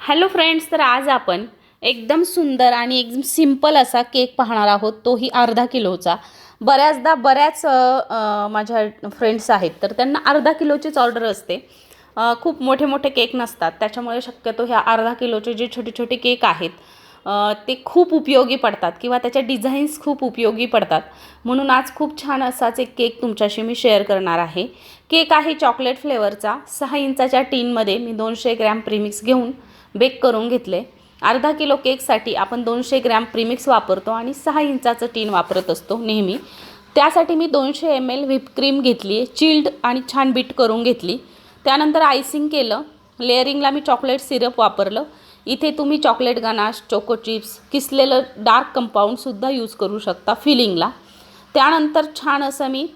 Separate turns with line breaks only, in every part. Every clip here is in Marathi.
हॅलो फ्रेंड्स तर आज आपण एकदम सुंदर आणि एकदम सिंपल असा केक पाहणार आहोत. तोही अर्धा किलोचा. बऱ्याचदा बऱ्याच माझ्या फ्रेंड्स आहेत तर त्यांना अर्धा किलोचीच ऑर्डर असते. खूप मोठे मोठे केक नसतात त्याच्यामुळे शक्यतो ह्या अर्धा किलोचे जे छोटे छोटे केक आहेत ते खूप उपयोगी पडतात किंवा त्याच्या डिझाईन्स खूप उपयोगी पडतात. म्हणून आज खूप छान असाच एक केक तुमच्याशी मी शेअर करणार आहे. केक आहे चॉकलेट फ्लेवरचा. सहा इंचाच्या टीनमध्ये मी दोनशे ग्रॅम प्रीमिक्स घेऊन बेक करून घेतले. अर्धा किलो केकसाठी आपण दोनशे ग्रॅम प्रीमिक्स वापरतो आणि सहा इंचाचं टीन वापरत असतो नेहमी. त्यासाठी मी दोनशे एम एल व्हिप क्रीम घेतली आहे चिल्ड आणि छान बीट करून घेतली. त्यानंतर आयसिंग केलं. लेअरिंगला मी चॉकलेट सिरप वापरलं. इथे तुम्ही चॉकलेट गनाश चोको चिप्स किसलेलं डार्क कंपाऊंडसुद्धा यूज करू शकता फिलिंगला त्यानंतर छान असं मी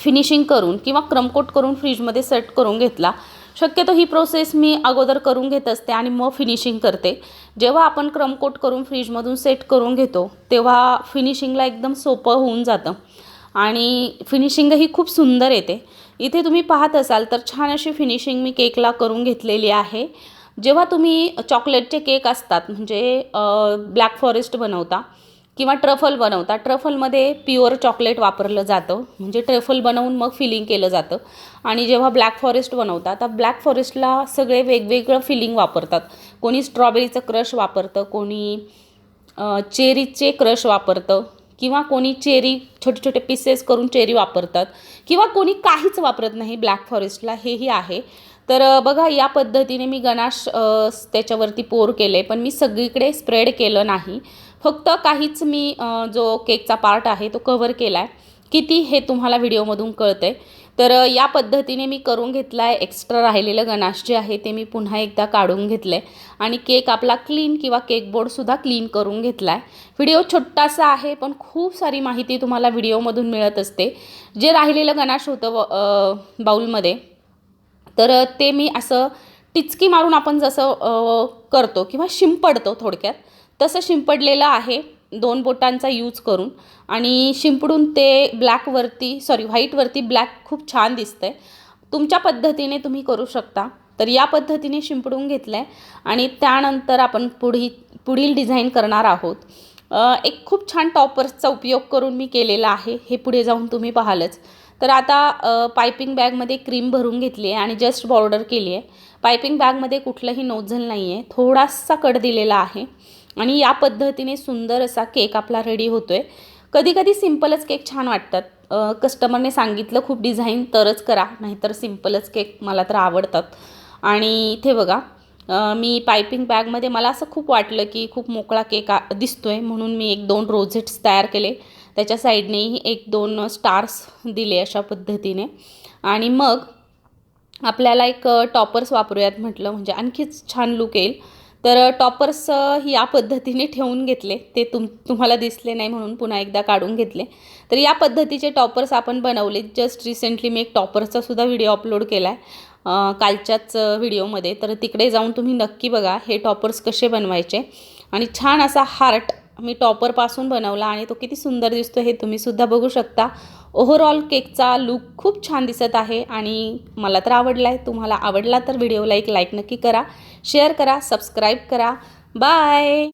फिनिशिंग करून किंवा क्रमकोट करून फ्रीजमध्ये सेट करून घेतला. शक्यतो ही प्रोसेस मी अगोदर करून घेत असते आणि मग फिनिशिंग करते. जेव्हा आपण क्रमकोट करून फ्रीजमधून सेट करून घेतो तेव्हा फिनिशिंगला एकदम सोपं होऊन जातं. आणि फिनिशिंगही खूप सुंदर येते. इथे तुम्ही पाहत असाल तर छान अशी फिनिशिंग मी केकला करून घेतलेली आहे. जेव्हा तुम्ही चॉकलेटचे केक असतात म्हणजे ब्लॅक फॉरेस्ट बनवता किंवा ट्रफल बनवता ट्रफलमध्ये प्युअर चॉकलेट वापरलं जातं. म्हणजे ट्रफल बनवून मग फिलिंग केलं जातं. आणि जेव्हा ब्लॅक फॉरेस्ट बनवता तर ब्लॅक फॉरेस्टला सगळे वेगवेगळं फिलिंग वापरतात. कोणी स्ट्रॉबेरीचं क्रश वापरतं कोणी चेरीचे क्रश वापरतं किंवा कोणी चेरी छोटे छोटे पीसेस करून चेरी वापरतात किंवा कोणी काहीच वापरत नाही ब्लॅक फॉरेस्टला हेही आहे. तर बघा या पद्धतीने मी गणाश त्याच्यावरती पोर केले पण मी सगळीकडे स्प्रेड केलं नाही. फक्त काहीच मी जो केकचा पार्ट आहे तो कव्हर केला आहे किती हे तुम्हाला व्हिडिओमधून कळतंय. तर या पद्धतीने मी करून घेतला आहे एक्स्ट्रा राहिलेलं गणाश जे आहे ते मी पुन्हा एकदा काढून घेतलं आहे आणि केक आपला क्लीन किंवा केक बोर्डसुद्धा क्लीन करून घेतला आहे व्हिडिओ छोटासा आहे पण खूप सारी माहिती तुम्हाला व्हिडिओमधून मिळत असते. जे राहिलेलं गणाश होतं व- बाऊलमध्ये तर ते मी असं टिचकी मारून आपण जसं करतो किंवा शिंपडतो थोडक्यात तसं शिंपडलेलं आहे दोन बोटांचा यूज करून. आणि शिंपडून ते ब्लॅकवरती सॉरी व्हाईटवरती ब्लॅक खूप छान दिसतं आहे तुमच्या पद्धतीने तुम्ही करू शकता. तर या पद्धतीने शिंपडून घेतलं आहे आणि त्यानंतर आपण पुढी पुढील डिझाईन करणार आहोत. एक खूप छान टॉपर्सचा उपयोग करून मी केलेला आहे. हे पुढे जाऊन तुम्ही पाहालच. तर आता पायपिंग बॅगमध्ये क्रीम भरून घेतली आहे आणि जस्ट बॉर्डर केली आहे. पायपिंग बॅगमध्ये कुठलंही नोझल नाही आहे. थोडासा कट दिलेला आहे आणि या पद्धतीने सुंदर असा केक आपला रेडी होतो आहे कधीकधी सिम्पलच केक छान वाटतात. कस्टमरने सांगितलं खूप डिझाईन तरच करा नाहीतर सिम्पलच केक मला तर आवडतात. आणि इथे बघा मी पायपिंग बॅगमध्ये मला असं खूप वाटलं की खूप मोकळा केक आ दिसतो आहे म्हणून मी एक दोन रोझेट्स तयार केले. त्याच्या साईडनेही एक दोन स्टार्स दिले अशा पद्धतीने. आणि मग आपल्याला एक टॉपर्स वापरूयात म्हटलं म्हणजे आणखीच छान लुक येईल. तर टॉपर्स या पद्धतीने ठेवून घेतले. ते तुम तुम्हाला दिसले नाही म्हणून पुन्हा एकदा काढून घेतले. तर या पद्धतीचे टॉपर्स आपण बनवले जस्ट रिसेंटली मी एक टॉपर्सचा सुद्धा व्हिडिओ अपलोड केला आहे कालच्याच व्हिडिओमध्ये. तर तिकडे जाऊन तुम्ही नक्की बघा हे टॉपर्स कसे बनवायचे. आणि छान असा हार्ट मी टॉपरपासून बनवला आणि तो किती सुंदर दिसतो हे तुम्ही सुद्धा बघू शकता. ओव्हरऑल केकचा लुक खूप छान दिसत आहे आणि मला तर आवडला आहे तुम्हाला आवडला तर व्हिडिओला एक लाईक नक्की करा. शेअर करा सबस्क्राईब करा. बाय